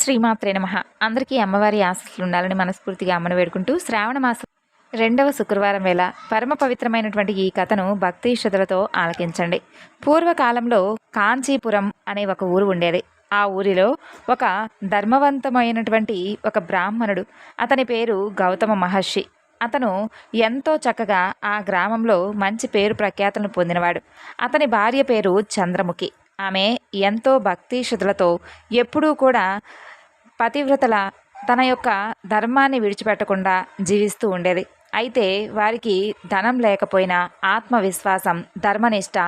శ్రీమాత్రే నమ. అందరికీ అమ్మవారి ఆశస్సులు ఉండాలని మనస్ఫూర్తిగా అమ్మను వేడుకుంటూ శ్రావణ మాసం రెండవ శుక్రవారం వేళ పరమ పవిత్రమైనటువంటి ఈ కథను భక్తి శ్రద్ధలతో ఆలకించండి. పూర్వకాలంలో కాంచీపురం అనే ఒక ఊరు ఉండేది. ఆ ఊరిలో ఒక ధర్మవంతమైనటువంటి ఒక బ్రాహ్మణుడు అతని పేరు గౌతమ మహర్షి. అతను ఎంతో చక్కగా ఆ గ్రామంలో మంచి పేరు ప్రఖ్యాతులను పొందినవాడు. అతని భార్య పేరు చంద్రముఖి. ఆమె ఎంతో భక్తి శ్రద్ధలతో ఎప్పుడూ కూడా పతివ్రతల తన యొక్క ధర్మాన్ని విడిచిపెట్టకుండా జీవిస్తూ ఉండేది. అయితే వారికి ధనం లేకపోయినా ఆత్మవిశ్వాసం ధర్మనిష్ట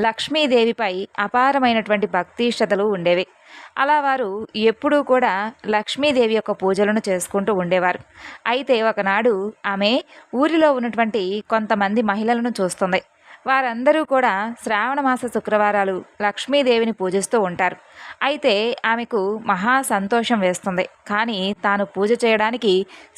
లక్ష్మీదేవిపై అపారమైనటువంటి భక్తి శ్రద్ధలు ఉండేవి. అలా వారు ఎప్పుడూ కూడా లక్ష్మీదేవి యొక్క పూజలను చేసుకుంటూ ఉండేవారు. అయితే ఒకనాడు ఆమె ఊరిలో ఉన్నటువంటి కొంతమంది మహిళలను చూస్తుంది. వారందరూ కూడా శ్రావణమాస శుక్రవారాలు లక్ష్మీదేవిని పూజిస్తూ ఉంటారు. అయితే ఆమెకు మహా సంతోషం వేస్తుంది. కానీ తాను పూజ చేయడానికి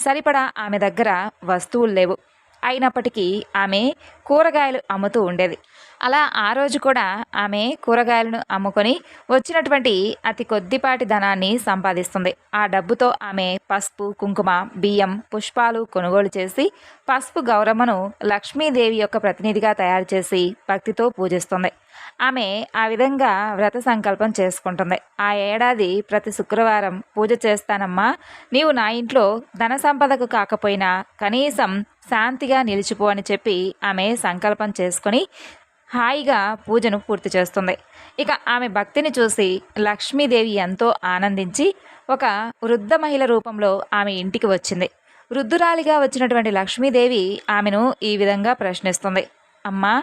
సరిపడా ఆమె దగ్గర వస్తువులు లేవు. అయినప్పటికీ ఆమె కూరగాయలు అమ్ముతూ ఉండేది. అలా ఆ రోజు కూడా ఆమె కూరగాయలను అమ్ముకొని వచ్చినటువంటి అతి కొద్దిపాటి ధనాన్ని సంపాదిస్తుంది. ఆ డబ్బుతో ఆమె పసుపు కుంకుమ బియ్యం పుష్పాలు కొనుగోలు చేసి పసుపు గౌరమ్మను లక్ష్మీదేవి యొక్క ప్రతినిధిగా తయారు చేసి భక్తితో పూజిస్తుంది. ఆమె ఆ విధంగా వ్రత సంకల్పం చేసుకుంటుంది. ఆ ఏడాది ప్రతి శుక్రవారం పూజ చేస్తానమ్మా నీవు నా ఇంట్లో ధన సంపదకు కాకపోయినా కనీసం శాంతిగా నిలిచిపో అని చెప్పి ఆమె సంకల్పం చేసుకొని హాయిగా పూజను పూర్తి చేస్తుంది. ఇక ఆమె భక్తిని చూసి లక్ష్మీదేవి ఎంతో ఆనందించి ఒక వృద్ధ మహిళ రూపంలో ఆమె ఇంటికి వచ్చింది. వృద్ధురాలిగా వచ్చినటువంటి లక్ష్మీదేవి ఆమెను ఈ విధంగా ప్రశ్నిస్తుంది. అమ్మా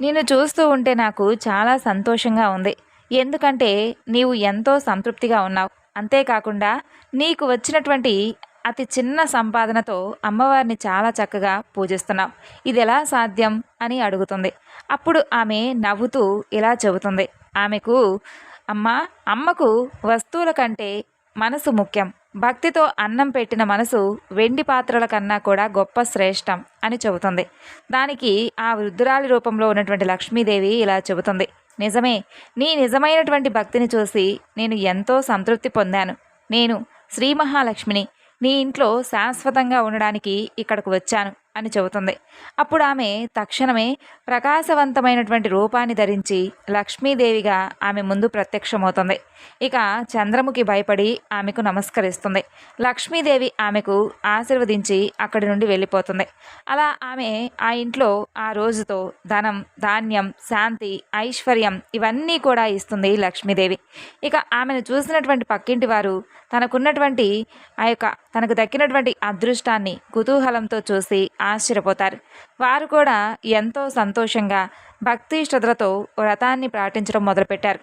నిన్ను చూస్తూ ఉంటే నాకు చాలా సంతోషంగా ఉంది. ఎందుకంటే నీవు ఎంతో సంతృప్తిగా ఉన్నావు. అంతేకాకుండా నీకు వచ్చినటువంటి అతి చిన్న సంపాదనతో అమ్మవారిని చాలా చక్కగా పూజిస్తున్నాం. ఇది ఎలా సాధ్యం అని అడుగుతుంది. అప్పుడు ఆమె నవ్వుతూ ఇలా చెబుతుంది. ఆమెకు అమ్మ అమ్మకు వస్తువుల కంటే మనసు ముఖ్యం. భక్తితో అన్నం పెట్టిన మనసు వెండి పాత్రల కన్నా కూడా గొప్ప శ్రేష్టం అని చెబుతుంది. దానికి ఆ వృద్ధురాలి రూపంలో ఉన్నటువంటి లక్ష్మీదేవి ఇలా చెబుతుంది. నిజమే నీ నిజమైనటువంటి భక్తిని చూసి నేను ఎంతో సంతృప్తి పొందాను. నేను శ్రీ మహాలక్ష్మిని నీ ఇంట్లో శాశ్వతంగా ఉండడానికి ఇక్కడకు వచ్చాను అని చెబుతుంది. అప్పుడు ఆమె తక్షణమే ప్రకాశవంతమైనటువంటి రూపాన్ని ధరించి లక్ష్మీదేవిగా ఆమె ముందు ప్రత్యక్షమవుతుంది. ఇక చంద్రముఖి భయపడి ఆమెకు నమస్కరిస్తుంది. లక్ష్మీదేవి ఆమెకు ఆశీర్వదించి అక్కడి నుండి వెళ్ళిపోతుంది. అలా ఆమె ఆ ఇంట్లో ఆ రోజుతో ధనం ధాన్యం శాంతి ఐశ్వర్యం ఇవన్నీ కూడా ఇస్తుంది లక్ష్మీదేవి. ఇక ఆమెను చూసినటువంటి పక్కింటి వారు తనకున్నటువంటి ఆ యొక్క తనకు దక్కినటువంటి అదృష్టాన్ని కుతూహలంతో చూసి ఆశ్చర్యపోతారు. వారు కూడా ఎంతో సంతోషంగా భక్తి శ్రద్ధలతో వ్రతాన్ని పాటించడం మొదలుపెట్టారు.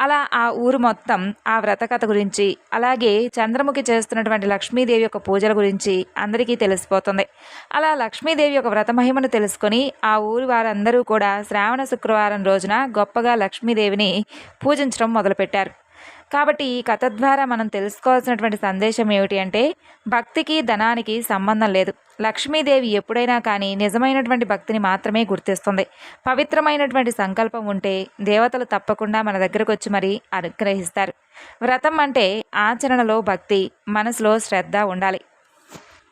అలా ఆ ఊరు మొత్తం ఆ వ్రత కథ గురించి అలాగే చంద్రముఖి చేస్తున్నటువంటి లక్ష్మీదేవి యొక్క పూజల గురించి అందరికీ తెలిసిపోతుంది. అలా లక్ష్మీదేవి యొక్క వ్రత మహిమను తెలుసుకొని ఆ ఊరి వారందరూ కూడా శ్రావణ శుక్రవారం రోజున గొప్పగా లక్ష్మీదేవిని పూజించడం మొదలుపెట్టారు. కాబట్టి ఈ కథ ద్వారా మనం తెలుసుకోవాల్సినటువంటి సందేశం ఏమిటి అంటే భక్తికి ధనానికి సంబంధం లేదు. లక్ష్మీదేవి ఎప్పుడైనా కానీ నిజమైనటువంటి భక్తిని మాత్రమే గుర్తిస్తుంది. పవిత్రమైనటువంటి సంకల్పం ఉంటే దేవతలు తప్పకుండా మన దగ్గరకు వచ్చి మరీ అనుగ్రహిస్తారు. వ్రతం అంటే ఆచరణలో భక్తి మనసులో శ్రద్ధ ఉండాలి.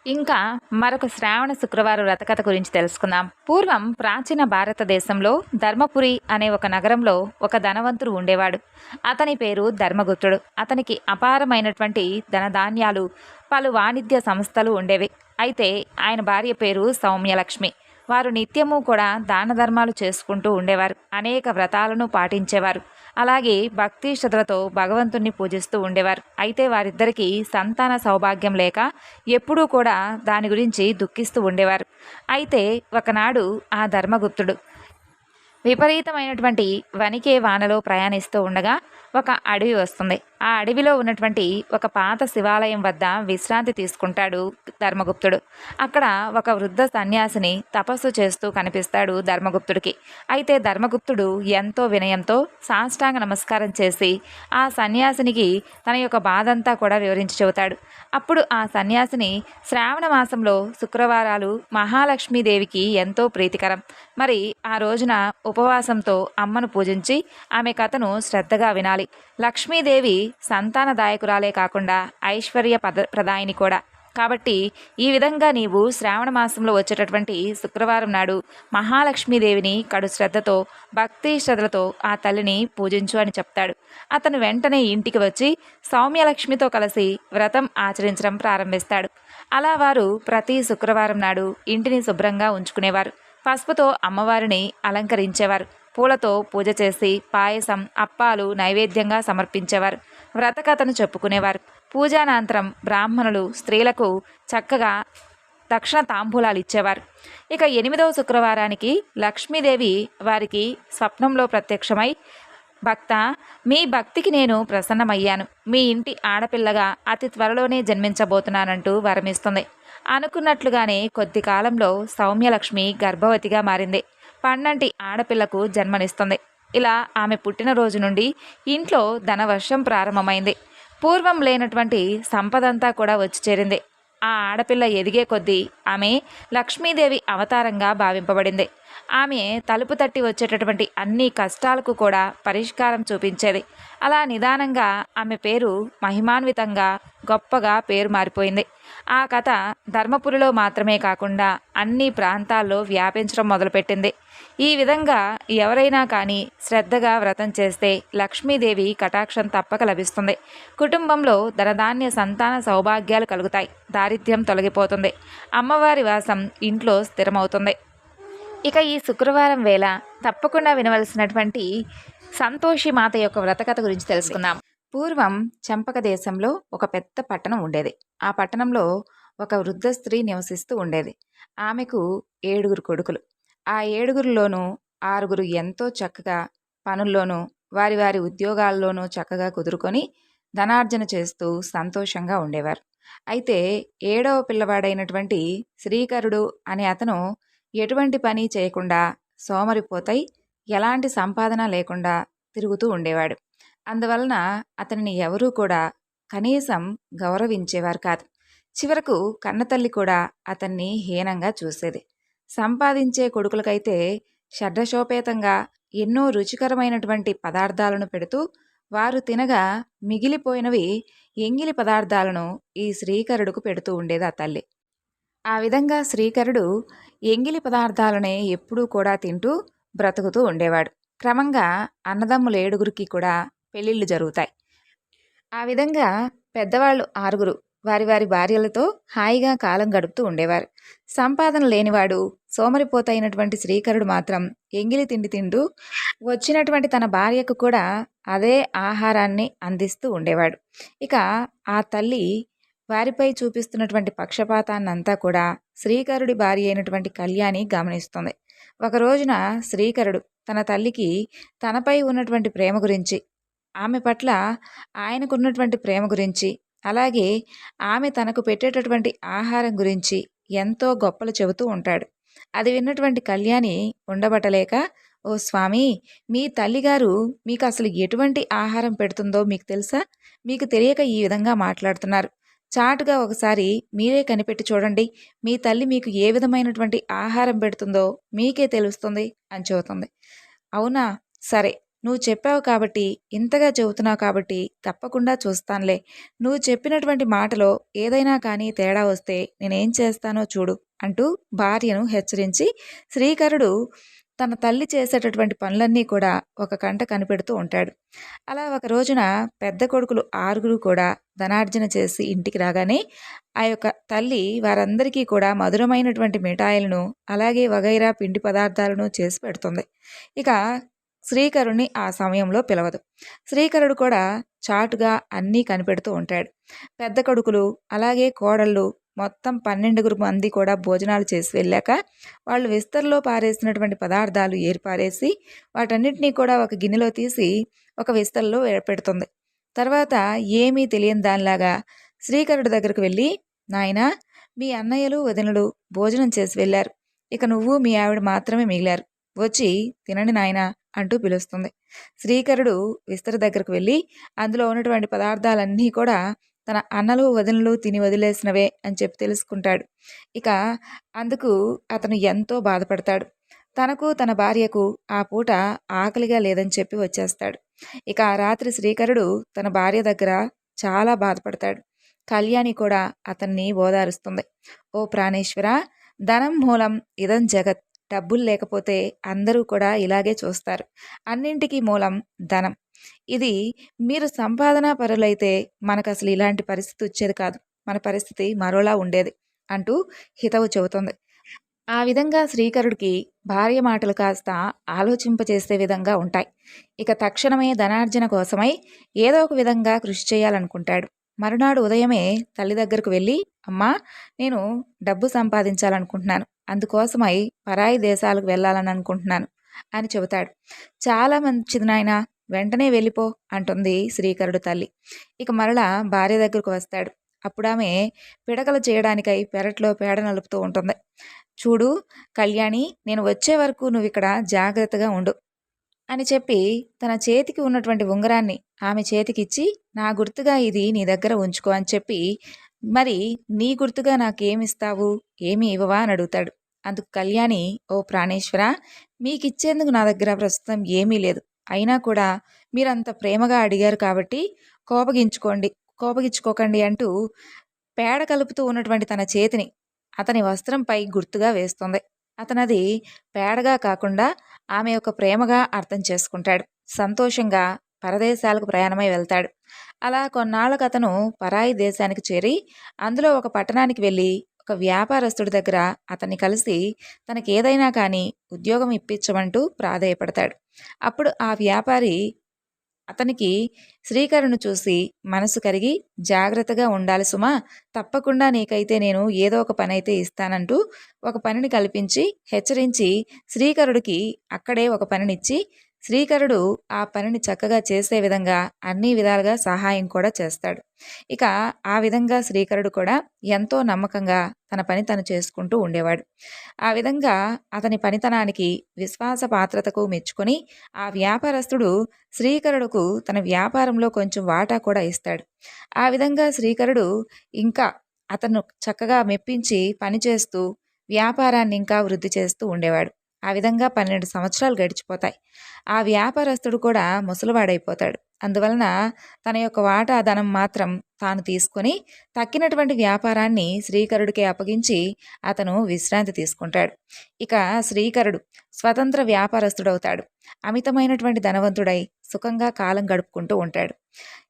ఇంకా మరొక శ్రావణ శుక్రవారం వ్రతకథ గురించి తెలుసుకుందాం. పూర్వం ప్రాచీన భారతదేశంలో ధర్మపురి అనే ఒక నగరంలో ఒక ధనవంతుడు ఉండేవాడు. అతని పేరు ధర్మగుప్తుడు. అతనికి అపారమైనటువంటి ధనధాన్యాలు పలు వాణిజ్య సంస్థలు ఉండేవి. అయితే ఆయన భార్య పేరు సౌమ్యలక్ష్మి. వారు నిత్యము కూడా దాన ధర్మాలు చేసుకుంటూ ఉండేవారు. అనేక వ్రతాలను పాటించేవారు. అలాగే భక్తి శ్రద్ధలతో భగవంతుణ్ణి పూజిస్తూ ఉండేవారు. అయితే వారిద్దరికీ సంతాన సౌభాగ్యం లేక ఎప్పుడూ కూడా దాని గురించి దుఃఖిస్తూ ఉండేవారు. అయితే ఒకనాడు ఆ ధర్మగుప్తుడు విపరీతమైనటువంటి వనికే వానలో ప్రయాణిస్తూ ఉండగా ఒక అడవి వస్తుంది. ఆ అడవిలో ఉన్నటువంటి ఒక పాత శివాలయం వద్ద విశ్రాంతి తీసుకుంటాడు ధర్మగుప్తుడు. అక్కడ ఒక వృద్ధ సన్యాసిని తపస్సు చేస్తూ కనిపిస్తాడు ధర్మగుప్తుడికి. అయితే ధర్మగుప్తుడు ఎంతో వినయంతో సాష్టాంగ నమస్కారం చేసి ఆ సన్యాసినికి తన యొక్క బాధంతా కూడా వివరించి చెబుతాడు. అప్పుడు ఆ సన్యాసిని శ్రావణ మాసంలో శుక్రవారాలు మహాలక్ష్మీదేవికి ఎంతో ప్రీతికరం. మరి ఆ రోజున ఉపవాసంతో అమ్మను పూజించి ఆమె కథను శ్రద్ధగా వినాలి. లక్ష్మీదేవి సంతానదాయకురాలే కాకుండా ఐశ్వర్య పద ప్రదాయిని కూడా. కాబట్టి ఈ విధంగా నీవు శ్రావణ మాసంలో వచ్చేటటువంటి శుక్రవారం నాడు మహాలక్ష్మీదేవిని కడు శ్రద్ధతో భక్తి శ్రద్ధలతో ఆ తల్లిని పూజించు అని చెప్తాడు. అతను వెంటనే ఇంటికి వచ్చి సౌమ్యలక్ష్మితో కలిసి వ్రతం ఆచరించడం ప్రారంభిస్తాడు. అలా వారు ప్రతి శుక్రవారం నాడు ఇంటిని శుభ్రంగా ఉంచుకునేవారు. పసుపుతో అమ్మవారిని అలంకరించేవారు. పూలతో పూజ చేసి పాయసం అప్పాలు నైవేద్యంగా సమర్పించేవారు. వ్రతకథను చెప్పుకునేవారు. పూజానంతరం బ్రాహ్మణులు స్త్రీలకు చక్కగా దక్షిణ తాంబూలాలు ఇచ్చేవారు. ఇక ఎనిమిదవ శుక్రవారానికి లక్ష్మీదేవి వారికి స్వప్నంలో ప్రత్యక్షమై భక్త మీ భక్తికి నేను ప్రసన్నమయ్యాను. మీ ఇంటి ఆడపిల్లగా అతి త్వరలోనే జన్మించబోతున్నానంటూ వరమిస్తుంది. అనుకున్నట్లుగానే కొద్ది కాలంలో సౌమ్యలక్ష్మి గర్భవతిగా మారింది. పన్నంటి ఆడపిల్లకు జన్మనిస్తుంది. ఇలా ఆమె పుట్టినరోజు నుండి ఇంట్లో ధనవర్షం ప్రారంభమైంది. పూర్వం లేనటువంటి సంపదంతా కూడా వచ్చి చేరింది. ఆ ఆడపిల్ల ఎదిగే కొద్దీ ఆమె లక్ష్మీదేవి అవతారంగా భావింపబడింది. ఆమె తలుపు తట్టి వచ్చేటటువంటి అన్ని కష్టాలకు కూడా పరిష్కారం చూపించేది. అలా నిదానంగా ఆమె పేరు మహిమాన్వితంగా గొప్పగా పేరు మారిపోయింది. ఆ కథ ధర్మపురిలో మాత్రమే కాకుండా అన్ని ప్రాంతాల్లో వ్యాపించడం మొదలుపెట్టింది. ఈ విధంగా ఎవరైనా కానీ శ్రద్ధగా వ్రతం చేస్తే లక్ష్మీదేవి కటాక్షం తప్పక లభిస్తుంది. కుటుంబంలో ధనధాన్య సంతాన సౌభాగ్యాలు కలుగుతాయి. దారిద్ర్యం తొలగిపోతుంది. అమ్మవారి వాసం ఇంట్లో స్థిరమవుతుంది. ఇక ఈ శుక్రవారం వేళ తప్పకుండా వినవలసినటువంటి సంతోషి మాత యొక్క వ్రతకథ గురించి తెలుసుకుందాం. పూర్వం చంపక దేశంలో ఒక పెద్ద పట్టణం ఉండేది. ఆ పట్టణంలో ఒక వృద్ధ స్త్రీ నివసిస్తూ ఉండేది. ఆమెకు ఏడుగురు కొడుకులు. ఆ ఏడుగురిలోనూ ఆరుగురు ఎంతో చక్కగా పనుల్లోనూ వారి వారి ఉద్యోగాల్లోనూ చక్కగా కుదురుకొని ధనార్జన చేస్తూ సంతోషంగా ఉండేవారు. అయితే ఏడవ పిల్లవాడైనటువంటి శ్రీకరుడు అనే అతను ఎటువంటి పని చేయకుండా సోమరిపోతై ఎలాంటి సంపాదన లేకుండా తిరుగుతూ ఉండేవాడు. అందువలన అతనిని ఎవరూ కూడా కనీసం గౌరవించేవారు కాదు. చివరకు కన్నతల్లి కూడా అతన్ని హీనంగా చూసేది. సంపాదించే కొడుకులకైతే షడ్రశోపేతంగా ఎన్నో రుచికరమైనటువంటి పదార్థాలను పెడుతూ వారు తినగా మిగిలిపోయినవి ఎంగిలి పదార్థాలను ఈ శ్రీకరుడుకు పెడుతూ ఉండేది ఆ తల్లి. ఆ విధంగా శ్రీకరుడు ఎంగిలి పదార్థాలనే ఎప్పుడూ కూడా తింటూ బ్రతుకుతూ ఉండేవాడు. క్రమంగా అన్నదమ్ములు ఏడుగురికి కూడా పెళ్ళిళ్ళు జరుగుతాయి. ఆ విధంగా పెద్దవాళ్ళు ఆరుగురు వారి వారి భార్యలతో హాయిగా కాలం గడుపుతూ ఉండేవారు. సంపాదన లేనివాడు సోమరిపోతైనటువంటి శ్రీకరుడు మాత్రం ఎంగిలి తిండి తింటూ వచ్చినటువంటి తన భార్యకు కూడా అదే ఆహారాన్ని అందిస్తూ ఉండేవాడు. ఇక ఆ తల్లి వారిపై చూపిస్తున్నటువంటి పక్షపాతాన్నంతా కూడా శ్రీకరుడి భార్య అయినటువంటి కళ్యాణి గమనిస్తుంది. ఒక రోజున శ్రీకరుడు తన తల్లికి తనపై ఉన్నటువంటి ప్రేమ గురించి ఆమె పట్ల ఆయనకున్నటువంటి ప్రేమ గురించి అలాగే ఆమె తనకు పెట్టేటటువంటి ఆహారం గురించి ఎంతో గొప్పలు చెబుతూ ఉంటాడు. అది విన్నటువంటి కళ్యాణి ఉండబట్టలేక ఓ స్వామి మీ తల్లిగారు మీకు అసలు ఎటువంటి ఆహారం పెడుతుందో మీకు తెలుసా? మీకు తెలియక ఈ విధంగా మాట్లాడుతున్నారు. చాటుగా ఒకసారి మీరే కనిపెట్టి చూడండి. మీ తల్లి మీకు ఏ విధమైనటువంటి ఆహారం పెడుతుందో మీకే తెలుస్తుంది అని చెబుతుంది. అవునా? సరే. నువ్వు చెప్పావు కాబట్టి ఇంతగా చెబుతున్నావు కాబట్టి తప్పకుండా చూస్తానులే. నువ్వు చెప్పినటువంటి మాటలో ఏదైనా కానీ తేడా వస్తే నేనేం చేస్తానో చూడు అంటూ భార్యను హెచ్చరించి శ్రీకరుడు తన తల్లి చేసేటటువంటి పనులన్నీ కూడా ఒక కంట కనిపెడుతూ ఉంటాడు. అలా ఒక రోజున పెద్ద కొడుకులు ఆరుగురు కూడా ధనార్జన చేసి ఇంటికి రాగానే ఆ యొక్క తల్లి వారందరికీ కూడా మధురమైనటువంటి మిఠాయిలను అలాగే వగైరా పిండి పదార్థాలను చేసి పెడుతుంది. ఇక శ్రీకరుణ్ణి ఆ సమయంలో పిలవదు. శ్రీకరుడు కూడా చాటుగా అన్నీ కనిపెడుతూ ఉంటాడు. పెద్ద కొడుకులు అలాగే కోడళ్ళు మొత్తం పన్నెండుగురు మంది కూడా భోజనాలు చేసి వెళ్ళాక వాళ్ళు విస్తరలో పారేసినటువంటి పదార్థాలు ఏర్పారేసి వాటన్నిటినీ కూడా ఒక గిన్నెలో తీసి ఒక విస్తరలో పెడుతుంది. తర్వాత ఏమీ తెలియని దానిలాగా శ్రీకరుడు దగ్గరకు వెళ్ళి నాయన మీ అన్నయ్యలు వదినలు భోజనం చేసి వెళ్ళారు. ఇక నువ్వు మీ ఆవిడ మాత్రమే మిగిలారు. వచ్చి తినండి నాయనా. అంటూ పిలుస్తుంది. శ్రీకరుడు విస్తర దగ్గరకు వెళ్ళి అందులో ఉన్నటువంటి పదార్థాలన్నీ కూడా తన అన్నలు వదినలు తిని వదిలేసినవే అని చెప్పి తెలుసుకుంటాడు. ఇక అందుకు అతను ఎంతో బాధపడతాడు. తనకు తన భార్యకు ఆ పూట ఆకలిగా లేదని చెప్పి వచ్చేస్తాడు. ఇక ఆ రాత్రి శ్రీకరుడు తన భార్య దగ్గర చాలా బాధపడతాడు. కళ్యాణి కూడా అతన్ని ఓదారుస్తుంది. ఓ ప్రాణేశ్వర ధనం మూలం ఇదం జగత్. డబ్బులు లేకపోతే అందరూ కూడా ఇలాగే చూస్తారు. అన్నింటికీ మూలం ధనం. ఇది మీరు సంపాదన పరులైతే మనకు అసలు ఇలాంటి పరిస్థితి వచ్చేది కాదు. మన పరిస్థితి మరోలా ఉండేది అంటూ హితవు చెబుతుంది. ఆ విధంగా శ్రీకరుడికి భార్య మాటలు కాస్త ఆలోచింపచేసే విధంగా ఉంటాయి. ఇక తక్షణమే ధనార్జన కోసమై ఏదో ఒక విధంగా కృషి చేయాలనుకుంటాడు. మరునాడు ఉదయమే తల్లి దగ్గరకు వెళ్ళి అమ్మా నేను డబ్బు సంపాదించాలనుకుంటున్నాను. అందుకోసమై పరాయి దేశాలకు వెళ్ళాలని అనుకుంటున్నాను అని చెబుతాడు. చాలా మంచిది నాయన వెంటనే వెళ్ళిపో అంటుంది శ్రీకరుడు తల్లి. ఇక మరలా భార్య దగ్గరకు వస్తాడు. అప్పుడు ఆమె పిడకలు చేయడానికై పెరట్లో పేడ నలుపుతూ ఉంటుంది. చూడు కళ్యాణి నేను వచ్చే వరకు నువ్వు ఇక్కడ జాగ్రత్తగా ఉండు అని చెప్పి తన చేతికి ఉన్నటువంటి ఉంగరాన్ని ఆమె చేతికిచ్చి నా గుర్తుగా ఇది నీ దగ్గర ఉంచుకో అని చెప్పి మరి నీ గుర్తుగా నాకేమిస్తావు ఏమి ఇవ్వవా అని అడుగుతాడు. అందుకు కళ్యాణి ఓ ప్రాణేశ్వర మీకిచ్చేందుకు నా దగ్గర ప్రస్తుతం ఏమీ లేదు. అయినా కూడా మీరంత ప్రేమగా అడిగారు కాబట్టి కోపగించుకోండి కోపగించుకోకండి అంటూ పేడ కలుపుతూ ఉన్నటువంటి తన చేతిని అతని వస్త్రంపై గుర్తుగా వేస్తుంది. అతనది పేడగా కాకుండా ఆమె యొక్క ప్రేమగా అర్థం చేసుకుంటాడు. సంతోషంగా పరదేశాలకు ప్రయాణమై వెళ్తాడు. అలా కొన్నాళ్ళకు అతను పరాయి దేశానికి చేరి అందులో ఒక పట్టణానికి వెళ్ళి ఒక వ్యాపారస్తుడి దగ్గర అతన్ని కలిసి తనకేదైనా కానీ ఉద్యోగం ఇప్పించమంటూ ప్రాధేయపడతాడు. అప్పుడు ఆ వ్యాపారి అతనికి శ్రీకరును చూసి మనసు కరిగి జాగ్రత్తగా ఉండాలి సుమా తప్పకుండా నీకైతే నేను ఏదో ఒక పని అయితే ఇస్తానంటూ ఒక పనిని కల్పించి హెచ్చరించి శ్రీకరుడికి అక్కడే ఒక పనినిచ్చి శ్రీకరుడు ఆ పనిని చక్కగా చేసే విధంగా అన్ని విధాలుగా సహాయం కూడా చేస్తాడు. ఇక ఆ విధంగా శ్రీకరుడు కూడా ఎంతో నమ్మకంగా తన పని తను చేసుకుంటూ ఉండేవాడు. ఆ విధంగా అతని పనితనానికి విశ్వాస పాత్రతకు మెచ్చుకొని ఆ వ్యాపారస్తుడు శ్రీకరుడుకు తన వ్యాపారంలో కొంచెం వాటా కూడా ఇస్తాడు. ఆ విధంగా శ్రీకరుడు ఇంకా అతను చక్కగా మెప్పించి పనిచేస్తూ వ్యాపారాన్ని ఇంకా వృద్ధి చేస్తూ ఉండేవాడు. ఆ విధంగా పన్నెండు సంవత్సరాలు గడిచిపోతాయి. ఆ వ్యాపారస్తుడు కూడా ముసలివాడైపోతాడు. అందువలన తన యొక్క వాటా ధనం మాత్రం తాను తీసుకొని తక్కినటువంటి వ్యాపారాన్ని శ్రీకరుడికి అప్పగించి అతను విశ్రాంతి తీసుకుంటాడు. ఇక శ్రీకరుడు స్వతంత్ర వ్యాపారస్తుడవుతాడు. అమితమైనటువంటి ధనవంతుడై సుఖంగా కాలం గడుపుకుంటూ ఉంటాడు.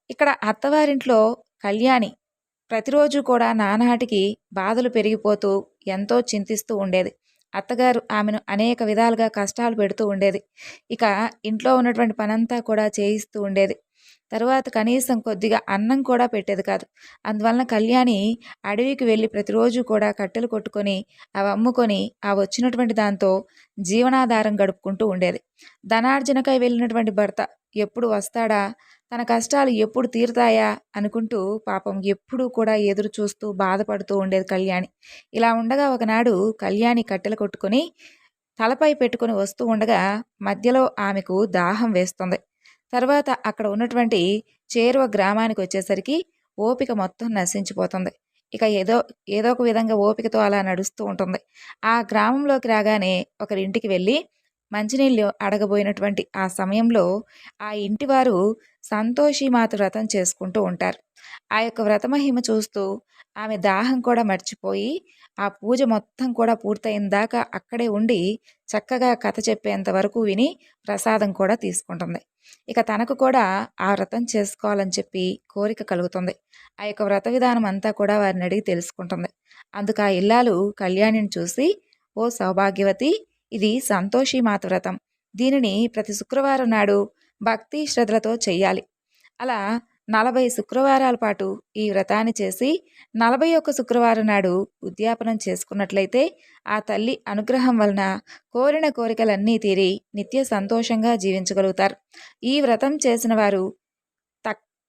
ఇక్కడ అత్తవారింట్లో కళ్యాణి ప్రతిరోజు కూడా నానాటికి బాధలు పెరిగిపోతూ ఎంతో చింతిస్తూ ఉండేది. అత్తగారు ఆమెను అనేక విధాలుగా కష్టాలు పెడుతూ ఉండేది. ఇక ఇంట్లో ఉన్నటువంటి పనంతా కూడా చేయిస్తూ ఉండేది. తర్వాత కనీసం కొద్దిగా అన్నం కూడా పెట్టేది కాదు. అందువలన కళ్యాణి అడవికి వెళ్ళి ప్రతిరోజు కూడా కట్టెలు కొట్టుకొని అవి అమ్ముకొని ఆ వచ్చినటువంటి దాంతో జీవనాధారం గడుపుకుంటూ ఉండేది. ధనార్జనకై వెళ్ళినటువంటి భర్త ఎప్పుడు వస్తాడా? తన కష్టాలు ఎప్పుడు తీరుతాయా? అనుకుంటూ పాపం ఎప్పుడూ కూడా ఎదురు చూస్తూ బాధపడుతూ ఉండేది కళ్యాణి. ఇలా ఉండగా ఒకనాడు కళ్యాణి కట్టెలు కొట్టుకొని తలపై పెట్టుకొని వస్తూ ఉండగా మధ్యలో ఆమెకు దాహం వేస్తుంది. తర్వాత అక్కడ ఉన్నటువంటి చేరువ గ్రామానికి వచ్చేసరికి ఓపిక మొత్తం నశించిపోతుంది. ఇక ఏదో ఏదో ఒక విధంగా ఓపికతో అలా నడుస్తూ ఉంటుంది. ఆ గ్రామంలోకి రాగానే ఒకరింటికి వెళ్ళి మంచినీళ్ళు అడగబోయినటువంటి ఆ సమయంలో ఆ ఇంటివారు సంతోషిమాత వ్రతం చేసుకుంటూ ఉంటారు. ఆ యొక్క వ్రతమహిమ చూస్తూ ఆమె దాహం కూడా మర్చిపోయి ఆ పూజ మొత్తం కూడా పూర్తయిన దాకా అక్కడే ఉండి చక్కగా కథ చెప్పేంత వరకు విని ప్రసాదం కూడా తీసుకుంటుంది. ఇక తనకు కూడా ఆ వ్రతం చేసుకోవాలని చెప్పి కోరిక కలుగుతుంది. ఆ యొక్క వ్రత విధానం అంతా కూడా వారిని అడిగి తెలుసుకుంటుంది. అందుకు ఆ ఇల్లాలు కళ్యాణిని చూసి ఓ సౌభాగ్యవతి ఇది సంతోషి మాత వ్రతం. దీనిని ప్రతి శుక్రవారం నాడు భక్తి శ్రద్ధలతో చేయాలి అలా నలభై శుక్రవారాల పాటు ఈ వ్రతాన్ని చేసి నలభై ఒక్క శుక్రవారం నాడు ఉద్యాపనం చేసుకున్నట్లయితే ఆ తల్లి అనుగ్రహం వలన కోరిన కోరికలన్నీ తీరి నిత్య సంతోషంగా జీవించగలుగుతారు. ఈ వ్రతం చేసిన వారు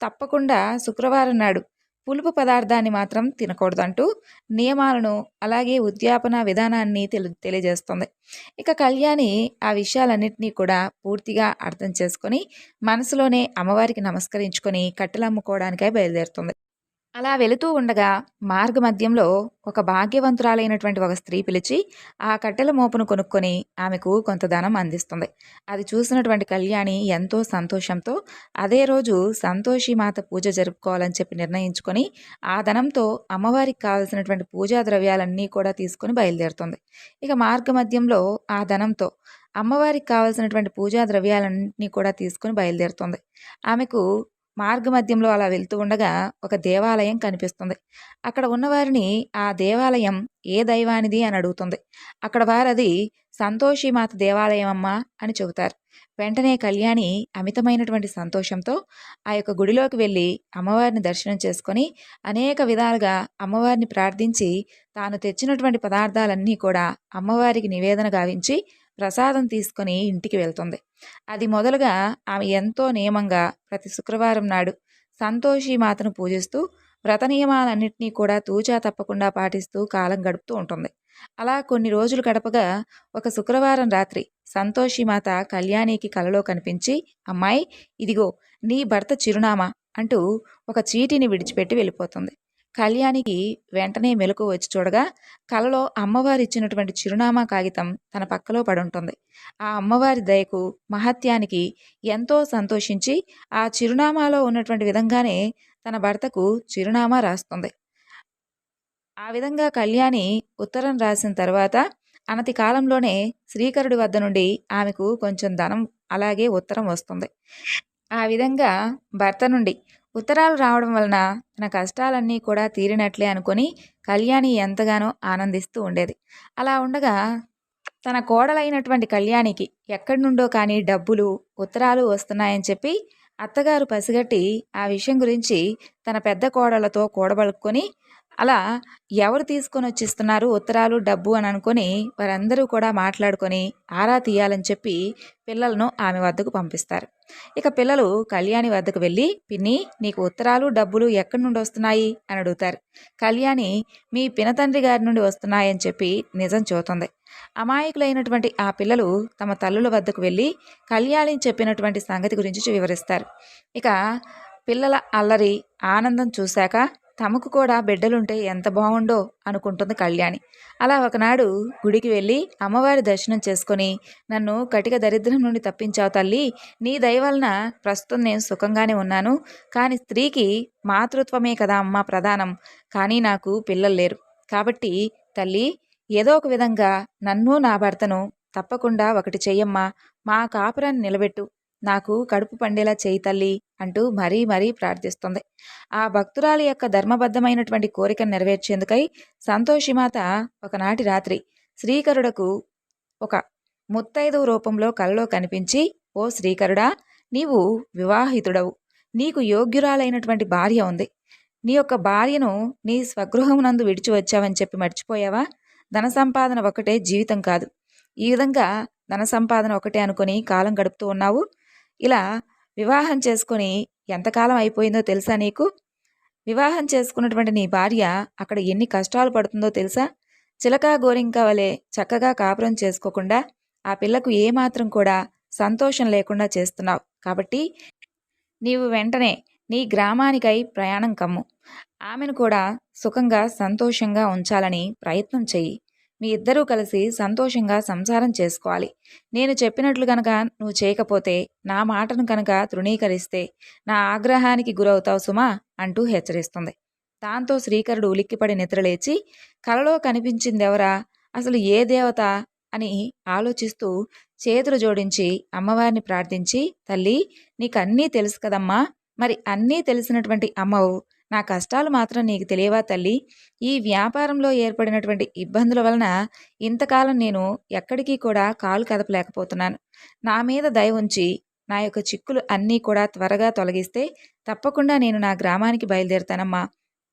తప్పకుండా శుక్రవారం నాడు పులుపు పదార్థాన్ని మాత్రం తినకూడదంటూ నియమాలను అలాగే ఉద్యాపన విధానాన్ని తెలి తెలియజేస్తుంది. ఇక కళ్యాణి ఆ విషయాలన్నింటినీ కూడా పూర్తిగా అర్థం చేసుకొని మనసులోనే అమ్మవారికి నమస్కరించుకొని కట్టెలు అమ్ముకోవడానికై బయలుదేరుతుంది. అలా వెళుతూ ఉండగా మార్గమధ్యంలో ఒక భాగ్యవంతురాలైనటువంటి ఒక స్త్రీ పిలిచి ఆ కట్టెల మోపును కొనుక్కొని ఆమెకు కొంత ధనం అందిస్తుంది. అది చూసినటువంటి కళ్యాణి ఎంతో సంతోషంతో అదే రోజు సంతోషి మాత పూజ జరుపుకోవాలని చెప్పి నిర్ణయించుకొని ఆ ధనంతో అమ్మవారికి కావలసినటువంటి పూజా ద్రవ్యాలన్నీ కూడా తీసుకొని బయలుదేరుతుంది. ఇక మార్గమధ్యంలో ఆ ధనంతో అమ్మవారికి కావలసినటువంటి పూజా ద్రవ్యాలన్నీ కూడా తీసుకొని బయలుదేరుతుంది. ఆమెకు మార్గమధ్యంలో అలా వెళ్తూ ఉండగా ఒక దేవాలయం కనిపిస్తుంది. అక్కడ ఉన్నవారిని ఆ దేవాలయం ఏ దైవానిది? అని అడుగుతుంది. అక్కడ వారది సంతోషిమాత దేవాలయం అమ్మా అని చెబుతారు. వెంటనే కళ్యాణి అమితమైనటువంటి సంతోషంతో ఆ యొక్క గుడిలోకి వెళ్ళి అమ్మవారిని దర్శనం చేసుకొని అనేక విధాలుగా అమ్మవారిని ప్రార్థించి తాను తెచ్చినటువంటి పదార్థాలన్నీ కూడా అమ్మవారికి నివేదన గావించి ప్రసాదం తీసుకొని ఇంటికి వెళ్తుంది. అది మొదలుగా ఆమె ఎంతో నియమంగా ప్రతి శుక్రవారం నాడు సంతోషి మాతను పూజిస్తూ వ్రత నియమాలన్నింటినీ కూడా తూచా తప్పకుండా పాటిస్తూ కాలం గడుపుతూ ఉంటుంది. అలా కొన్ని రోజులు గడపగా ఒక శుక్రవారం రాత్రి సంతోషి మాత కళ్యాణికి కలలో కనిపించి అమ్మాయి ఇదిగో నీ భర్త చిరునామా అంటూ ఒక చీటిని విడిచిపెట్టి వెళ్ళిపోతుంది. కళ్యాణికి వెంటనే మెలకు వచ్చి చూడగా కలలో అమ్మవారు ఇచ్చినటువంటి చిరునామా కాగితం తన పక్కలో పడుంటుంది. ఆ అమ్మవారి దయకు మహత్యానికి ఎంతో సంతోషించి ఆ చిరునామాలో ఉన్నటువంటి విధంగానే తన భర్తకు చిరునామా రాస్తుంది. ఆ విధంగా కళ్యాణి ఉత్తరం రాసిన తర్వాత అనతి కాలంలోనే శ్రీకరుడి వద్ద నుండి ఆమెకు కొంచెం ధనం అలాగే ఉత్తరం వస్తుంది. ఆ విధంగా భర్త నుండి ఉత్తరాలు రావడం వలన తన కష్టాలన్నీ కూడా తీరినట్లే అనుకొని కళ్యాణి ఎంతగానో ఆనందిస్తూ ఉండేది. అలా ఉండగా తన కోడలైనటువంటి కళ్యాణికి ఎక్కడి నుండో కానీ డబ్బులు ఉత్తరాలు వస్తున్నాయని చెప్పి అత్తగారు పసిగట్టి ఆ విషయం గురించి తన పెద్ద కోడలతో కూడబలుక్కొని అలా ఎవరు తీసుకొని వచ్చిస్తున్నారు ఉత్తరాలు డబ్బు అని అనుకొని వారందరూ కూడా మాట్లాడుకొని ఆరా తీయాలని చెప్పి పిల్లలను ఆమె వద్దకు పంపిస్తారు. ఇక పిల్లలు కళ్యాణి వద్దకు వెళ్ళి పిన్ని నీకు ఉత్తరాలు డబ్బులు ఎక్కడి నుండి వస్తున్నాయి? అని అడుగుతారు. కళ్యాణి మీ పినతండ్రి గారి నుండి వస్తున్నాయని చెప్పి నిజం చూతుంది అమాయకులైనటువంటి ఆ పిల్లలు తమ తల్లుల వద్దకు వెళ్ళి కళ్యాణి చెప్పినటువంటి సంగతి గురించి వివరిస్తారు. ఇక పిల్లల అల్లరి ఆనందం చూశాక తమకు కూడా బిడ్డలుంటే ఎంత బాగుండో అనుకుంటుంది కళ్యాణి. అలా ఒకనాడు గుడికి వెళ్ళి అమ్మవారి దర్శనం చేసుకొని నన్ను కటిక దరిద్రం నుండి తప్పించావు తల్లి నీ దయవలన ప్రస్తుతం నేను సుఖంగానే ఉన్నాను కానీ స్త్రీకి మాతృత్వమే కదా అమ్మ ప్రధానం కానీ నాకు పిల్లలు లేరు. కాబట్టి తల్లి ఏదో ఒక విధంగా నన్ను నా భర్తను తప్పకుండా ఒకటి చెయ్యమ్మా మా కాపురాన్ని నిలబెట్టు. నాకు కడుపు పండేలా చేయి తల్లి అంటూ మరీ మరీ ప్రార్థిస్తుంది. ఆ భక్తురాలి యొక్క ధర్మబద్ధమైనటువంటి కోరికను నెరవేర్చేందుకై సంతోషిమాత ఒకనాటి రాత్రి శ్రీకరుడకు ఒక ముత్తైదు రూపంలో కలలో కనిపించి ఓ శ్రీకరుడా నీవు వివాహితుడవు. నీకు యోగ్యురాలైనటువంటి భార్య ఉంది. నీ యొక్క భార్యను నీ స్వగృహమునందు విడిచి వచ్చావని చెప్పి మర్చిపోయావా? ధన సంపాదన ఒకటే జీవితం కాదు. ఈ విధంగా ధన సంపాదన ఒకటే అనుకుని కాలం గడుపుతూ ఉన్నావు. ఇలా వివాహం చేసుకొని ఎంతకాలం అయిపోయిందో తెలుసా నీకు? వివాహం చేసుకున్నటువంటి నీ భార్య అక్కడ ఎన్ని కష్టాలు పడుతుందో తెలుసా? చిలకా గోరింక వలె చక్కగా కాపురం చేసుకోకుండా ఆ పిల్లకు ఏమాత్రం కూడా సంతోషం లేకుండా చేస్తున్నావు. కాబట్టి నీవు వెంటనే నీ గ్రామానికై ప్రయాణం కమ్ము. ఆమెను కూడా సుఖంగా సంతోషంగా ఉంచాలని ప్రయత్నం చెయ్యి. మీ ఇద్దరూ కలిసి సంతోషంగా సంసారం చేసుకోవాలి. నేను చెప్పినట్లు కనుక నువ్వు చేయకపోతే నా మాటను కనుక తృణీకరిస్తే నా ఆగ్రహానికి గురవుతావు సుమా అంటూ హెచ్చరిస్తుంది. దాంతో శ్రీకరుడు ఉలిక్కిపడి నిద్రలేచి కలలో కనిపించిందెవరా? అసలు ఏ దేవత అని ఆలోచిస్తూ చేతులు జోడించి అమ్మవారిని ప్రార్థించి తల్లి నీకన్నీ తెలుసు కదమ్మా. మరి అన్నీ తెలిసినటువంటి అమ్మవు. నా కష్టాలు మాత్రం నీకు తెలియవా తల్లి? ఈ వ్యాపారంలో ఏర్పడినటువంటి ఇబ్బందుల వలన ఇంతకాలం నేను ఎక్కడికి కూడా కాలు కదపలేకపోతున్నాను. నా మీద దయ ఉంచి నా యొక్క చిక్కులు అన్నీ కూడా త్వరగా తొలగిస్తే తప్పకుండా నేను నా గ్రామానికి బయలుదేరుతానమ్మా.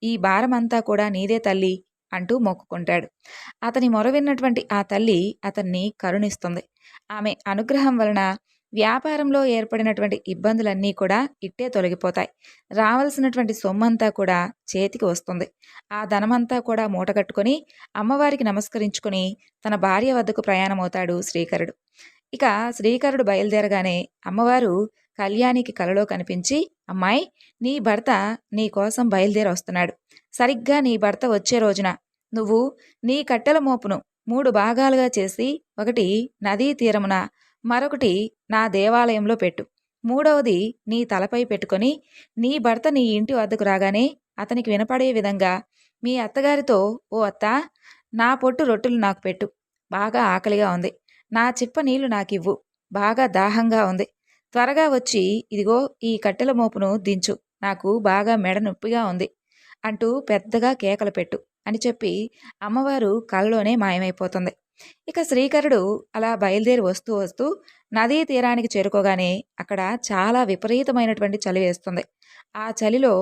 ఈ భారం అంతా కూడా నీదే తల్లి అంటూ మొక్కుకుంటాడు. అతని మొర విన్నటువంటి ఆ తల్లి అతన్ని కరుణిస్తుంది. ఆమె అనుగ్రహం వలన వ్యాపారంలో ఏర్పడినటువంటి ఇబ్బందులన్నీ కూడా ఇట్టే తొలగిపోతాయి. రావాల్సినటువంటి సొమ్మంతా కూడా చేతికి వస్తుంది. ఆ ధనమంతా కూడా మూటగట్టుకొని అమ్మవారికి నమస్కరించుకొని తన భార్య వద్దకు ప్రయాణమవుతాడు శ్రీకరుడు. ఇక శ్రీకరుడు బయలుదేరగానే అమ్మవారు కళ్యాణికి కలలో కనిపించి అమ్మాయి నీ భర్త నీ కోసం బయలుదేరి వస్తున్నాడు. సరిగ్గా నీ భర్త వచ్చే రోజున నువ్వు నీ కట్టెల మోపును మూడు భాగాలుగా చేసి ఒకటి నదీ తీరమున మరొకటి నా దేవాలయంలో పెట్టు. మూడవది నీ తలపై పెట్టుకొని నీ భర్త నీ ఇంటి వద్దకు రాగానే అతనికి వినపడే విధంగా మీ అత్తగారితో ఓ అత్త నా పొట్టు రొట్టెలు నాకు పెట్టు. బాగా ఆకలిగా ఉంది. నా చిప్ప నీళ్ళు నాకివ్వు. బాగా దాహంగా ఉంది. త్వరగా వచ్చి ఇదిగో ఈ కట్టెల మోపును దించు. నాకు బాగా మెడ నొప్పిగా ఉంది అంటూ పెద్దగా కేకలు పెట్టు అని చెప్పి అమ్మవారు కళ్ళలోనే మాయమైపోతుంది. ఇక శ్రీకరుడు అలా బయలుదేరి వస్తూ వస్తూ నదీ తీరానికి చేరుకోగానే అక్కడ చాలా విపరీతమైనటువంటి చలి వేస్తుంది. ఆ చలిలో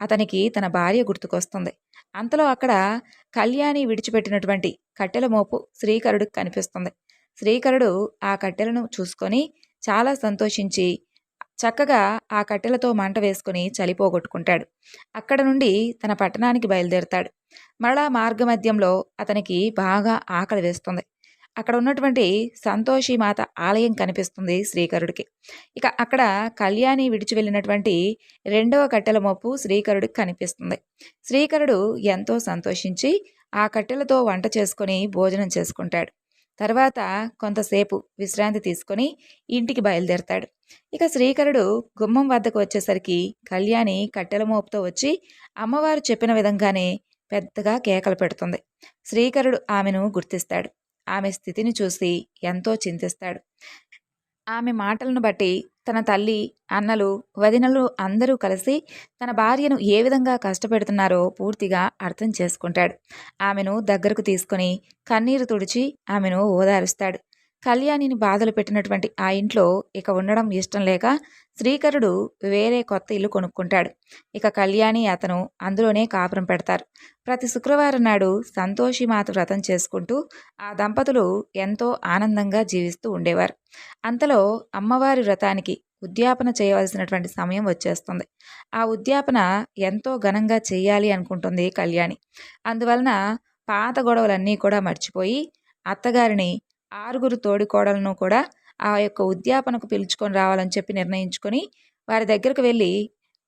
అతనికి తన భార్య గుర్తుకొస్తుంది. అంతలో అక్కడ కళ్యాణి విడిచిపెట్టినటువంటి కట్టెల మోపు శ్రీకరుడికి కనిపిస్తుంది. శ్రీకరుడు ఆ కట్టెలను చూసుకొని చాలా సంతోషించి చక్కగా ఆ కట్టెలతో మంట వేసుకుని చలిపోగొట్టుకుంటాడు. అక్కడ నుండి తన పట్టణానికి బయలుదేరుతాడు. మరలా మార్గమధ్యంలో అతనికి బాగా ఆకలి వేస్తుంది. అక్కడ ఉన్నటువంటి సంతోషి మాత ఆలయం కనిపిస్తుంది శ్రీకరుడికి. ఇక అక్కడ కళ్యాణి విడిచి వెళ్ళినటువంటి రెండవ కట్టెల మోపు శ్రీకరుడికి కనిపిస్తుంది. శ్రీకరుడు ఎంతో సంతోషించి ఆ కట్టెలతో వంట చేసుకొని భోజనం చేసుకుంటాడు. తర్వాత కొంతసేపు విశ్రాంతి తీసుకొని ఇంటికి బయలుదేరతాడు. ఇక శ్రీకరుడు గుమ్మం వద్దకు వచ్చేసరికి కళ్యాణి కట్టెల మోపుతో వచ్చి అమ్మవారు చెప్పిన విధంగానే పెద్దగా కేకలు పెడుతుంది. శ్రీకరుడు ఆమెను గుర్తిస్తాడు. ఆమె స్థితిని చూసి ఎంతో చింతిస్తాడు. ఆమె మాటలను బట్టి తన తల్లి అన్నలు వదినలు అందరూ కలిసి తన భార్యను ఏ విధంగా కష్టపెడుతున్నారో పూర్తిగా అర్థం చేసుకుంటాడు. ఆమెను దగ్గరకు తీసుకుని కన్నీరు తుడిచి ఆమెను ఓదారుస్తాడు. కళ్యాణిని బాధలు పెట్టినటువంటి ఆ ఇంట్లో ఇక ఉండడం ఇష్టం లేక శ్రీకరుడు వేరే కొత్త ఇల్లు కొనుక్కుంటాడు. ఇక కళ్యాణి అతను అందులోనే కాపురం పెడతారు. ప్రతి శుక్రవారం నాడు సంతోషి మాత వ్రతం చేసుకుంటూ ఆ దంపతులు ఎంతో ఆనందంగా జీవిస్తూ ఉండేవారు. అంతలో అమ్మవారి వ్రతానికి ఉద్యాపన చేయవలసినటువంటి సమయం వచ్చేస్తుంది. ఆ ఉద్యాపన ఎంతో ఘనంగా చేయాలి అనుకుంటుంది కళ్యాణి. అందువలన పాత గొడవలన్నీ కూడా మర్చిపోయి అత్తగారిని ఆరుగురు తోడికోడలను కూడా ఆ యొక్క ఉద్యాపనకు పిలుచుకొని రావాలని చెప్పి నిర్ణయించుకొని వారి దగ్గరకు వెళ్ళి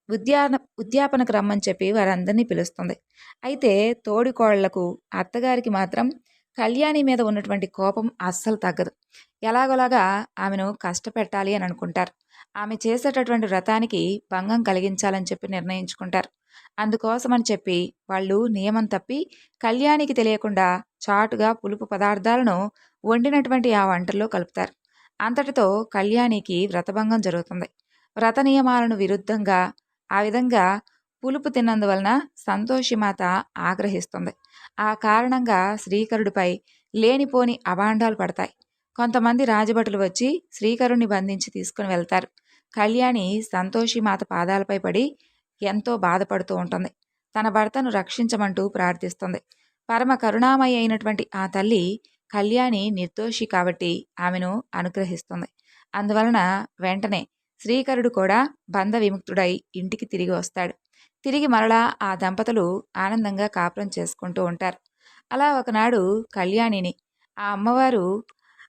ఉద్యాన ఉద్యాపనకు రమ్మని చెప్పి వారందరినీ పిలుస్తుంది. అయితే తోడికోడళ్ళకు అత్తగారికి మాత్రం కళ్యాణి మీద ఉన్నటువంటి కోపం అస్సలు తగ్గదు. ఎలాగోలాగా ఆమెను కష్టపెట్టాలి అని అనుకుంటారు. ఆమె చేసేటటువంటి వ్రతానికి భంగం కలిగించాలని చెప్పి నిర్ణయించుకుంటారు. అందుకోసమని చెప్పి వాళ్ళు నియమం తప్పి కళ్యాణికి తెలియకుండా చాటుగా పులుపు పదార్థాలను వండినటువంటి ఆ వంటల్లో కలుపుతారు. అంతటితో కళ్యాణికి వ్రతభంగం జరుగుతుంది. వ్రత నియమాలను విరుద్ధంగా ఆ విధంగా పులుపు తిన్నందువలన సంతోషిమాత ఆగ్రహిస్తుంది. ఆ కారణంగా శ్రీకరుడిపై లేనిపోని అభాండాలు పడతాయి. కొంతమంది రాజభటులు వచ్చి శ్రీకరుణ్ణి బంధించి తీసుకుని వెళ్తారు. కళ్యాణి సంతోషిమాత పాదాలపై పడి ఎంతో బాధపడుతూ ఉంటుంది. తన భర్తను రక్షించమంటూ ప్రార్థిస్తుంది. పరమ కరుణామయ అయినటువంటి ఆ తల్లి కళ్యాణి నిర్దోషి కాబట్టి ఆమెను అనుగ్రహిస్తుంది. అందువలన వెంటనే శ్రీకరుడు కూడా బంధ విముక్తుడై ఇంటికి తిరిగి వస్తాడు. తిరిగి మరలా ఆ దంపతులు ఆనందంగా కాపురం చేసుకుంటూ ఉంటారు. అలా ఒకనాడు కళ్యాణిని ఆ అమ్మవారు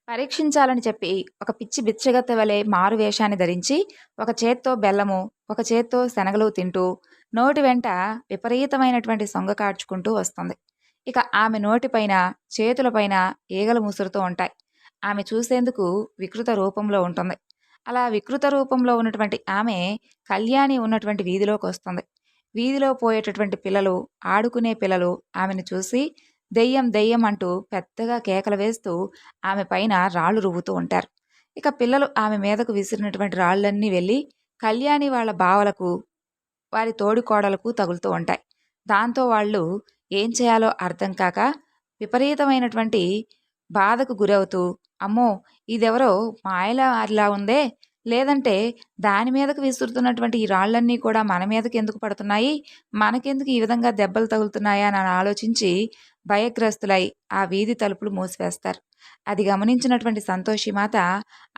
పరీక్షించాలని చెప్పి ఒక పిచ్చి బిచ్చగత్త వలె మారు వేషాన్ని ధరించి ఒక చేత్తో బెల్లము ఒక చేత్తో శనగలు తింటూ నోటి వెంట విపరీతమైనటువంటి సొంగ కాడ్చుకుంటూ వస్తుంది. ఇక ఆమె నోటిపైన చేతులపైన ఈగలు ముసురుతూ ఉంటాయి. ఆమె చూసేందుకు వికృత రూపంలో ఉంటుంది. అలా వికృత రూపంలో ఉన్నటువంటి ఆమె కళ్యాణి ఉన్నటువంటి వీధిలోకి వస్తుంది. వీధిలో పోయేటటువంటి పిల్లలు ఆడుకునే పిల్లలు ఆమెను చూసి దెయ్యం దెయ్యం అంటూ పెద్దగా కేకలు వేస్తూ ఆమె పైన రాళ్ళు రువ్వుతూ ఉంటారు. ఇక పిల్లలు ఆమె మీదకు విసిరినటువంటి రాళ్ళన్నీ వెళ్ళి కళ్యాణి వాళ్ళ బావలకు వారి తోడికోడలకు తగులుతూ ఉంటాయి. దాంతో వాళ్ళు ఏం చేయాలో అర్థం కాక విపరీతమైనటువంటి బాధకు గురవుతూ అమ్మో ఇదెవరో మాయలా ఉందే? లేదంటే దాని మీదకు విసురుతున్నటువంటి ఈ రాళ్ళన్నీ కూడా మన మీదకి ఎందుకు పడుతున్నాయి? మనకెందుకు ఈ విధంగా దెబ్బలు తగులుతున్నాయా? అని ఆలోచించి భయగ్రస్తులై ఆ వీధి తలుపులు మూసివేస్తారు. అది గమనించినటువంటి సంతోషి మాత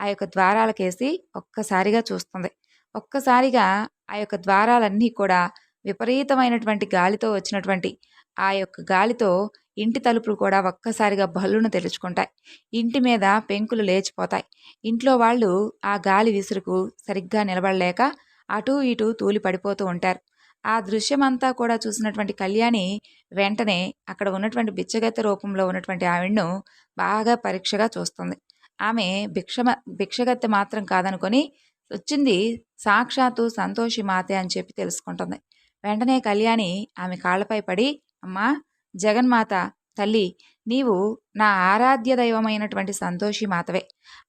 ఆ యొక్క ద్వారాలకేసి ఒక్కసారిగా చూస్తుంది. ఒక్కసారిగా ఆ యొక్క ద్వారాలన్నీ కూడా విపరీతమైనటువంటి గాలితో వచ్చినటువంటి ఆ యొక్క గాలితో ఇంటి తలుపులు కూడా ఒక్కసారిగా బల్లును తెరుచుకుంటాయి. ఇంటి మీద పెంకులు లేచిపోతాయి. ఇంట్లో వాళ్ళు ఆ గాలి విసురుకు సరిగ్గా నిలబడలేక అటూ ఇటూ తూలి పడిపోతూ ఉంటారు. ఆ దృశ్యమంతా కూడా చూసినటువంటి కళ్యాణి వెంటనే అక్కడ ఉన్నటువంటి బిచ్చగత్తె రూపంలో ఉన్నటువంటి ఆవిడను బాగా పరీక్షగా చూస్తుంది. ఆమె భిక్షమ భిక్షగత్తె మాత్రం కాదనుకొని వచ్చింది సాక్షాత్తు సంతోషి మాతే అని చెప్పి తెలుసుకుంటుంది. వెంటనే కళ్యాణి ఆమె కాళ్ళపై పడి అమ్మా జగన్మాత తల్లి నీవు నా ఆరాధ్య దైవమైనటువంటి సంతోషి మాతవే.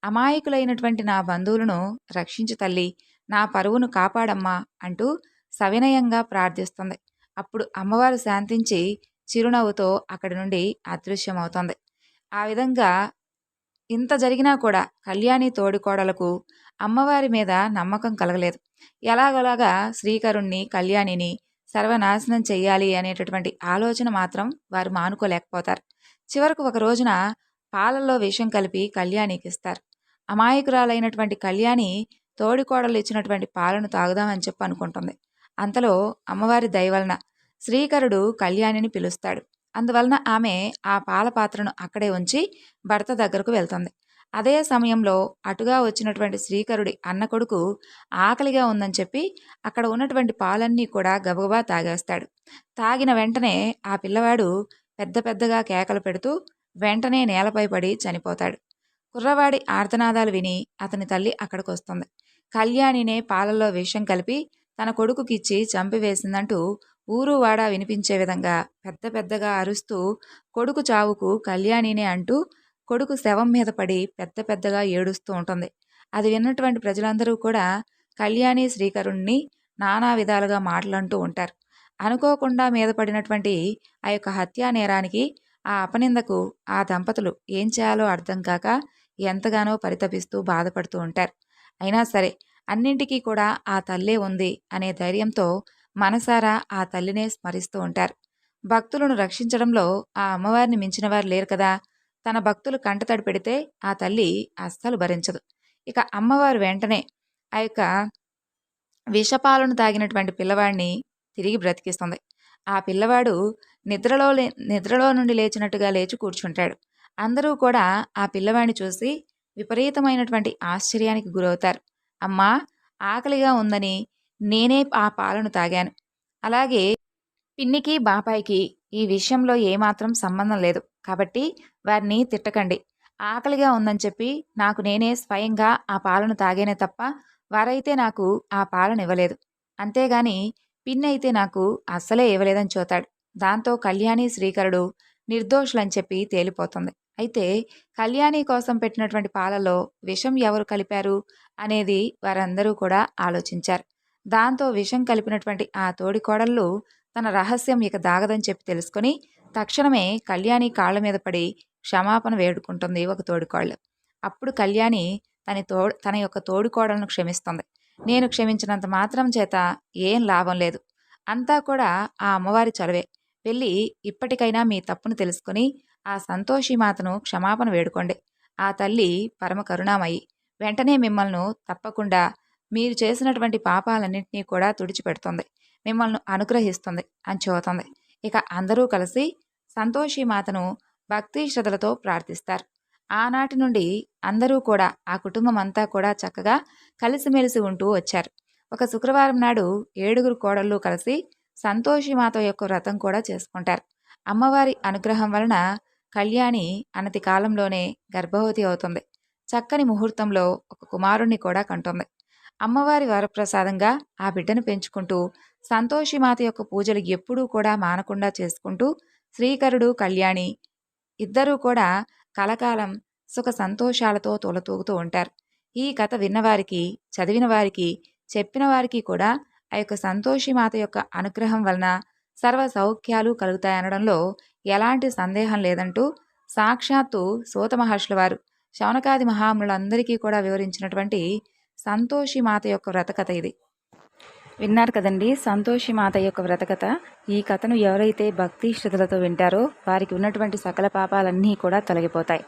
అమాయకులైనటువంటి నా బంధువులను రక్షించు తల్లి నా పరువును కాపాడమ్మా అంటూ సవినయంగా ప్రార్థిస్తుంది. అప్పుడు అమ్మవారు శాంతించి చిరునవ్వుతో అక్కడి నుండి అదృశ్యమవుతుంది. ఆ విధంగా ఇంత జరిగినా కూడా కళ్యాణి తోడికోడలకు అమ్మవారి మీద నమ్మకం కలగలేదు. ఎలాగోలాగా శ్రీకరుణ్ణి కళ్యాణిని సర్వనాశనం చెయ్యాలి అనేటటువంటి ఆలోచన మాత్రం వారు మానుకోలేకపోతారు. చివరకు ఒక రోజున పాలల్లో విషం కలిపి కళ్యాణికి ఇస్తారు. అమాయకురాలైనటువంటి కళ్యాణి తోడికోడలు ఇచ్చినటువంటి పాలను తాగుదామని చెప్పి అనుకుంటుంది అంతలో అమ్మవారి దయవలన శ్రీకరుడు కళ్యాణిని పిలుస్తాడు. అందువలన ఆమె ఆ పాల పాత్రను అక్కడే ఉంచి భర్త దగ్గరకు వెళ్తుంది. అదే సమయంలో అటుగా వచ్చినటువంటి శ్రీకరుడి అన్న కొడుకు ఆకలిగా ఉందని చెప్పి అక్కడ ఉన్నటువంటి పాలన్నీ కూడా గబగబా తాగేస్తాడు. తాగిన వెంటనే ఆ పిల్లవాడు పెద్ద పెద్దగా కేకలు పెడుతూ వెంటనే నేలపై పడి చనిపోతాడు. కుర్రవాడి ఆర్తనాదాలు విని అతని తల్లి అక్కడికి వస్తుంది కళ్యాణినే పాలల్లో విషం కలిపి తన కొడుకుకిచ్చి చంపివేసిందంటూ ఊరు వాడా వినిపించే విధంగా పెద్ద పెద్దగా అరుస్తూ కొడుకు చావుకు కళ్యాణినే అంటూ కొడుకు శవం మీద పడి పెద్ద పెద్దగా ఏడుస్తూ ఉంటుంది. అది విన్నటువంటి ప్రజలందరూ కూడా కళ్యాణి శ్రీకరుణ్ణి నానా విధాలుగా మాటలంటూ ఉంటారు. అనుకోకుండా మీద పడినటువంటి ఆ యొక్క హత్యా నేరానికి ఆ అపనిందకు ఆ దంపతులు ఏం చేయాలో అర్థం కాక ఎంతగానో పరితపిస్తూ బాధపడుతూ ఉంటారు. అయినా సరే అన్నింటికీ కూడా ఆ తల్లే ఉంది అనే ధైర్యంతో మనసారా ఆ తల్లినే స్మరిస్తూ ఉంటారు. భక్తులను రక్షించడంలో ఆ అమ్మవారిని మించిన వారు లేరు కదా. తన భక్తులు కంటతడి పెడితే ఆ తల్లి అస్సలు భరించదు. ఇక అమ్మవారు వెంటనే ఆ యొక్క విషపాలను తాగినటువంటి పిల్లవాడిని తిరిగి బ్రతికిస్తుంది. ఆ పిల్లవాడు నిద్రలో లే నిద్రలో నుండి లేచినట్టుగా లేచి కూర్చుంటాడు. అందరూ కూడా ఆ పిల్లవాడిని చూసి విపరీతమైనటువంటి ఆశ్చర్యానికి గురవుతారు. అమ్మా ఆకలిగా ఉందని నేనే ఆ పాలను తాగాను. అలాగే పిన్నికి బాపాయికి ఈ విషయంలో ఏమాత్రం సంబంధం లేదు. కాబట్టి వారిని తిట్టకండి. ఆకలిగా ఉందని చెప్పి నాకు నేనే స్వయంగా ఆ పాలను తాగేనే తప్ప వారైతే నాకు ఆ పాలను ఇవ్వలేదు. అంతేగాని పిన్ అయితే నాకు అస్సలే ఇవ్వలేదని చూతాడు. దాంతో కళ్యాణి శ్రీకరుడు నిర్దోషులని చెప్పి తేలిపోతుంది. అయితే కళ్యాణి కోసం పెట్టినటువంటి పాలలో విషం ఎవరు కలిపారు అనేది వారందరూ కూడా ఆలోచించారు. దాంతో విషం కలిపినటువంటి ఆ తోడి కోడళ్ళు తన రహస్యం ఇక దాగదని చెప్పి తెలుసుకొని తక్షణమే కళ్యాణి కాళ్ళ మీద పడి క్షమాపణ వేడుకుంటుంది ఒక తోడికోళ్ళు అప్పుడు కళ్యాణి తన తో తన యొక్క తోడికోడలను క్షమిస్తుంది. నేను క్షమించినంత మాత్రం చేత ఏం లాభం లేదు. అంతా కూడా ఆ అమ్మవారి చొరవే. వెళ్ళి ఇప్పటికైనా మీ తప్పును తెలుసుకొని ఆ సంతోషి మాతను క్షమాపణ వేడుకోండి. ఆ తల్లి పరమ కరుణామయి. వెంటనే మిమ్మల్ని తప్పకుండా మీరు చేసినటువంటి పాపాలన్నింటినీ కూడా తుడిచిపెడుతుంది. మిమ్మల్ని అనుగ్రహిస్తుంది అని చెబుతుంది. ఇక అందరూ కలిసి సంతోషి మాతను భక్తి శ్రద్ధలతో ప్రార్థిస్తారు. ఆనాటి నుండి అందరూ కూడా ఆ కుటుంబం అంతా కూడా చక్కగా కలిసిమెలిసి ఉంటూ వచ్చారు. ఒక శుక్రవారం నాడు ఏడుగురు కోడళ్ళు కలిసి సంతోషి మాత యొక్క వ్రతం కూడా చేసుకుంటారు. అమ్మవారి అనుగ్రహం వలన కళ్యాణి అనతి కాలంలోనే గర్భవతి అవుతుంది. చక్కని ముహూర్తంలో ఒక కుమారుణ్ణి కూడా కంటుంది. అమ్మవారి వరప్రసాదంగా ఆ బిడ్డను పెంచుకుంటూ సంతోషిమాత యొక్క పూజలు ఎప్పుడూ కూడా మానకుండా చేసుకుంటూ శ్రీకరుడు కళ్యాణి ఇద్దరూ కూడా కలకాలం సుఖ సంతోషాలతో తొలతూగుతూ ఉంటారు. ఈ కథ విన్నవారికి చదివిన వారికి చెప్పిన వారికి కూడా ఆ యొక్క సంతోషిమాత యొక్క అనుగ్రహం వలన సర్వ సౌఖ్యాలు కలుగుతాయనడంలో ఎలాంటి సందేహం లేదంటూ సాక్షాత్తు సూత మహర్షుల వారు శౌనకాది మహాములందరికీ కూడా వివరించినటువంటి సంతోషి మాత యొక్క వ్రతకథ ఇది. విన్నారు కదండి సంతోషి మాత యొక్క వ్రతకథ. ఈ కథను ఎవరైతే భక్తి శ్రద్ధలతో వింటారో వారికి ఉన్నటువంటి సకల పాపాలన్నీ కూడా తొలగిపోతాయి.